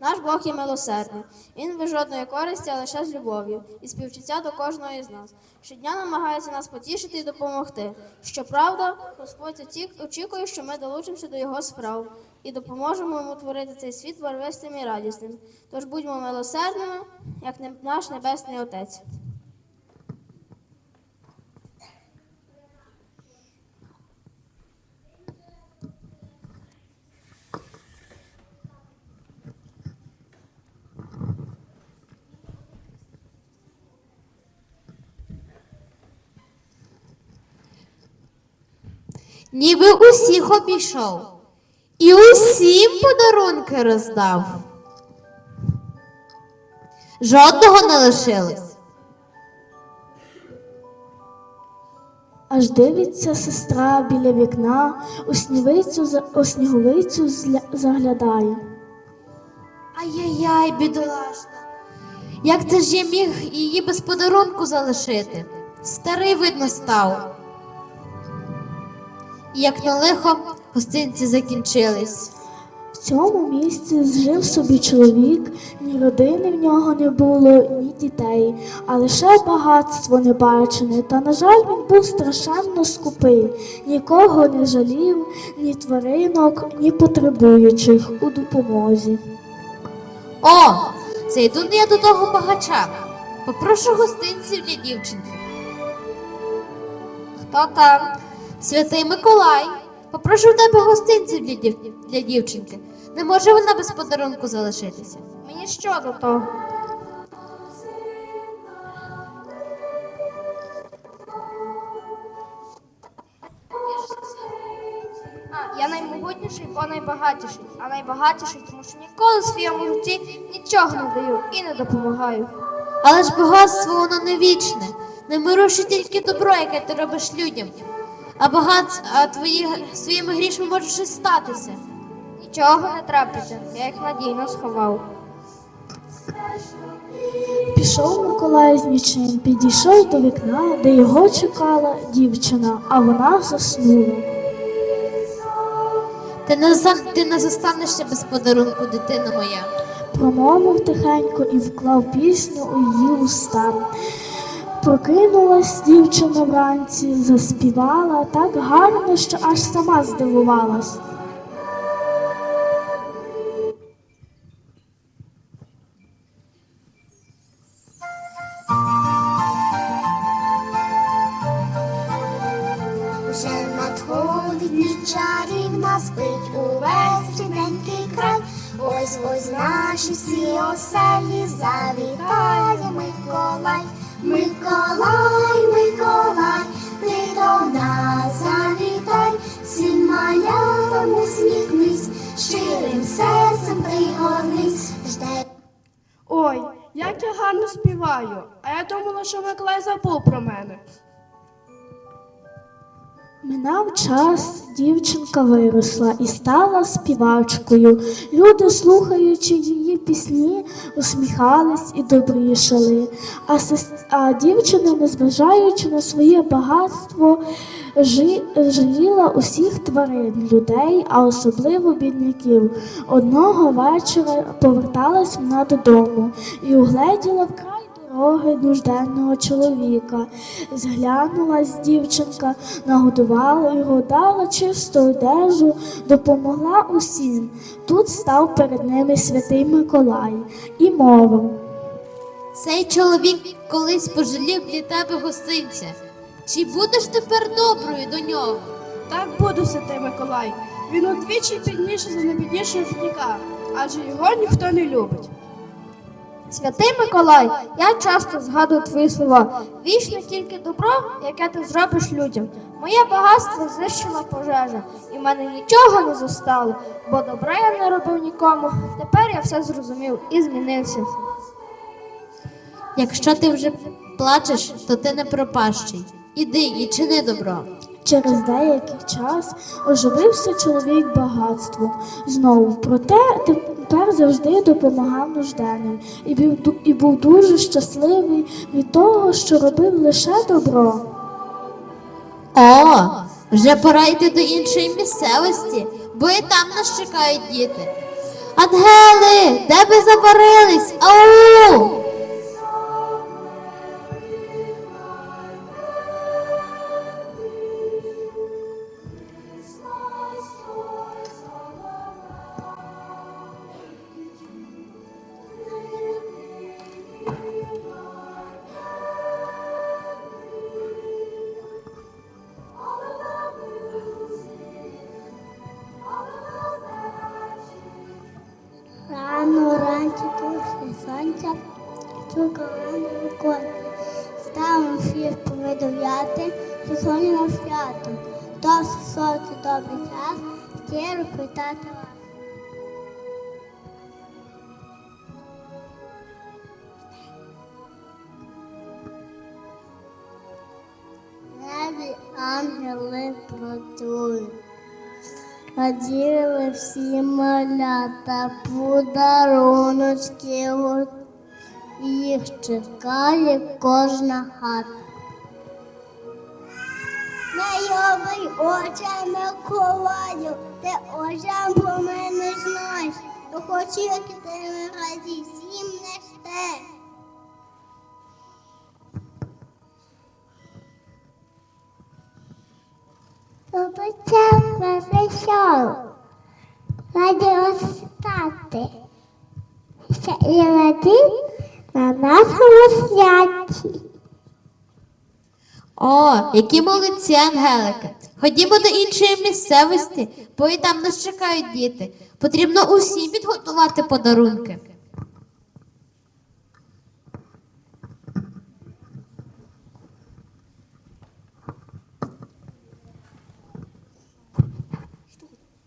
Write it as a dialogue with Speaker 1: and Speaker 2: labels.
Speaker 1: Наш Бог є милосердний. Він без жодної користі, а лише з любов'ю і співчуття до кожного із нас. Щодня намагається нас потішити і допомогти. Щоправда, Господь очікує, що ми долучимося до його справ і допоможемо йому творити цей світ барвистим і радісним. Тож будьмо милосердними, як наш Небесний Отець.
Speaker 2: Ніби усіх обійшов і усім подарунки роздав. Жодного не лишилось.
Speaker 3: Аж дивиться сестра біля вікна, у снівицю, у сніговицю заглядає.
Speaker 2: Ай-яй-яй, бідолашна. Як це ж я міг її без подарунку залишити? Старий, видно, став. І як на лихо, гостинці закінчились.
Speaker 3: В цьому місці жив собі чоловік, ні родини в нього не було, ні дітей, а лише багатство небачене. Та, на жаль, він був страшенно скупий, нікого не жалів, ні тваринок, ні потребуючих у допомозі.
Speaker 2: О, це йду я до того багача. Попрошу гостинців для дівчинки. Хто там? Святий Миколай. Попрошу в тебе гостинців для, дів... для дівчинки. Не може вона без подарунку залишитися.
Speaker 1: Мені що до того? А, я наймогутніший, бо найбагатіший, а найбагатіший, тому що ніколи в своєму житті нічого не даю і не допомагаю.
Speaker 2: Але ж багатство воно не вічне. Не мируше тільки добро, яке ти робиш людям. А багат, а твої своїми грішми може щось статися.
Speaker 1: Нічого не трапиться, я їх надійно сховав.
Speaker 3: Пішов Миколай з нічим, підійшов до вікна, де його чекала дівчина, а вона заснула.
Speaker 2: Ти не, за- ти не зостанешся без подарунку, дитина моя.
Speaker 3: Промовив тихенько і вклав пісню у її уста. Прокинулась дівчина вранці, заспівала так гарно, що аж сама здивувалась.
Speaker 4: Вже надходить ніч чарівна, увесь рідненький край. Ось ось наші всі оселі завітає
Speaker 5: Ой, як я гарно співаю, а я думала, що Миколай забув про мене.
Speaker 3: Минав час, дівчинка виросла і стала співачкою. Люди, слухаючи її пісні, усміхались і добрішали. А, сес- а дівчина, незважаючи на своє багатство, жаліла усіх тварин, людей, а особливо бідняків. Одного вечора поверталась вона додому і угледіла вкрай дороги нужденного чоловіка. Зглянулась дівчинка, нагодувала його, дала чисту одежу, допомогла усім. Тут став перед ними святий Миколай і мовив.
Speaker 2: Цей чоловік колись пожалів для тебе гостинця. Чи будеш тепер доброю до нього?
Speaker 5: Так буду, святий Миколай. Він удвічі бідніше за найбіднішого життя, адже його ніхто не любить.
Speaker 1: Святий Миколай, я часто згадую твої слова. Вічне тільки добро, яке ти зробиш людям. Моє багатство знищила пожежа, і в мене нічого не зостало, бо добра я не робив нікому. Тепер я все зрозумів і змінився.
Speaker 2: Якщо ти вже плачеш, то ти не пропащий. Іди і чини добро.
Speaker 3: Через деякий час оживився чоловік багатством. Знову, проте тепер завжди допомагав нужденним і був, і був дуже щасливий від того, що робив лише добро.
Speaker 2: О, вже пора йти до іншої місцевості, бо і там нас чекають діти. Ангели, де ви забарились? Ау!
Speaker 4: Чука рано виходить. Ставимо фір повидов'яти, що соні на свято. Досить сонце добрий час, щиро питати вас. Небі ангели працюють. Раділи всі малята, подаруночки от їх чекає кожна хата. Найобий оче Миколаю, ти очам по мене знаєш, то хочу, як ти не раді, всім не штеш. Побачав вас весело, раді вас стати. Ще і раді на нашому святі.
Speaker 2: О, які молодці ангелики. Ходімо до іншої місцевості, бо і там нас чекають діти. Потрібно усім підготувати подарунки.